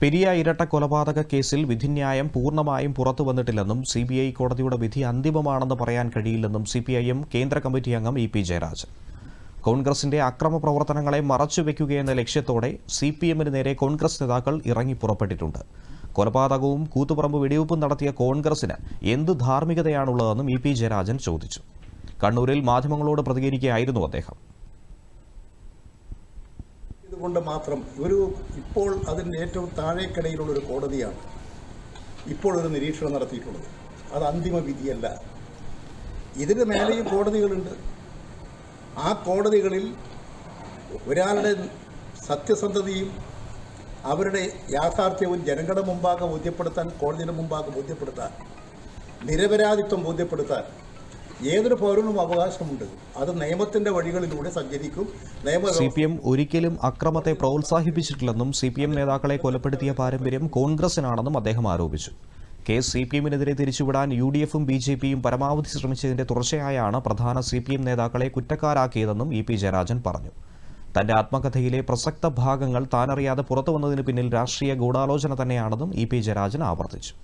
പെരിയ ഇരട്ട കൊലപാതക കേസിൽ വിധിന്യായം പൂർണമായും പുറത്തു വന്നിട്ടില്ലെന്നും സി ബി ഐ കോടതിയുടെ വിധി അന്തിമമാണെന്ന് പറയാൻ കഴിയില്ലെന്നും സി പി ഐ എം കേന്ദ്ര കമ്മിറ്റി അംഗം ഇ പി ജയരാജൻ. കോൺഗ്രസിന്റെ അക്രമ പ്രവർത്തനങ്ങളെ മറച്ചുവെക്കുകയെന്ന ലക്ഷ്യത്തോടെ സി പി എമ്മിന് നേരെ കോൺഗ്രസ് നേതാക്കൾ ഇറങ്ങി പുറപ്പെട്ടിട്ടുണ്ട്. കൊലപാതകവും കൂത്തുപറമ്പ് വെടിവെപ്പും നടത്തിയ കോൺഗ്രസിന് എന്ത് ധാർമ്മികതയാണുള്ളതെന്നും ഇ പി ജയരാജൻ ചോദിച്ചു. കണ്ണൂരിൽ മാധ്യമങ്ങളോട് പ്രതികരിക്കുകയായിരുന്നു അദ്ദേഹം. ഇതുകൊണ്ട് മാത്രം ഒരു ഇപ്പോൾ അതിന്റെ ഏറ്റവും താഴേക്കിടയിലുള്ള ഒരു കോടതിയാണ് ഇപ്പോൾ ഒരു നിരീക്ഷണം നടത്തിയിട്ടുള്ളത്. അത് അന്തിമ വിധിയല്ല. ഇതിന് മേലെയും കോടതികളുണ്ട്. ആ കോടതികളിൽ ഒരാളുടെ സത്യസന്ധതയും അവരുടെ യാഥാർത്ഥ്യവും ജനങ്ങളുടെ മുമ്പാകെ ബോധ്യപ്പെടുത്താൻ കോടതിയുടെ മുമ്പാകെ ബോധ്യപ്പെടുത്താൻ നിരപരാധിത്വം ബോധ്യപ്പെടുത്താൻ ഏതൊരു പൗരനും അവകാശമുണ്ട്. അത് നിയമത്തിന്റെ വഴികളിലൂടെ സഞ്ചരിക്കും. സി പി എം ഒരിക്കലും അക്രമത്തെ പ്രോത്സാഹിപ്പിച്ചിട്ടില്ലെന്നും സി പി എം നേതാക്കളെ കൊലപ്പെടുത്തിയ പാരമ്പര്യം കോൺഗ്രസിനാണെന്നും അദ്ദേഹം ആരോപിച്ചു. കേസ് സി പി എമ്മിനെതിരെ തിരിച്ചുവിടാൻ യു ഡി എഫും ബി ജെ പിയും പരമാവധി ശ്രമിച്ചതിന്റെ തുടർച്ചയായാണ് പ്രധാന സി പി എം നേതാക്കളെ കുറ്റക്കാരാക്കിയതെന്നും ഇ പി ജയരാജൻ പറഞ്ഞു. തന്റെ ആത്മകഥയിലെ പ്രസക്ത ഭാഗങ്ങൾ താനറിയാതെ പുറത്തുവന്നതിന് പിന്നിൽ രാഷ്ട്രീയ ഗൂഢാലോചന തന്നെയാണെന്നും ഇ പി ജയരാജൻ ആവർത്തിച്ചു.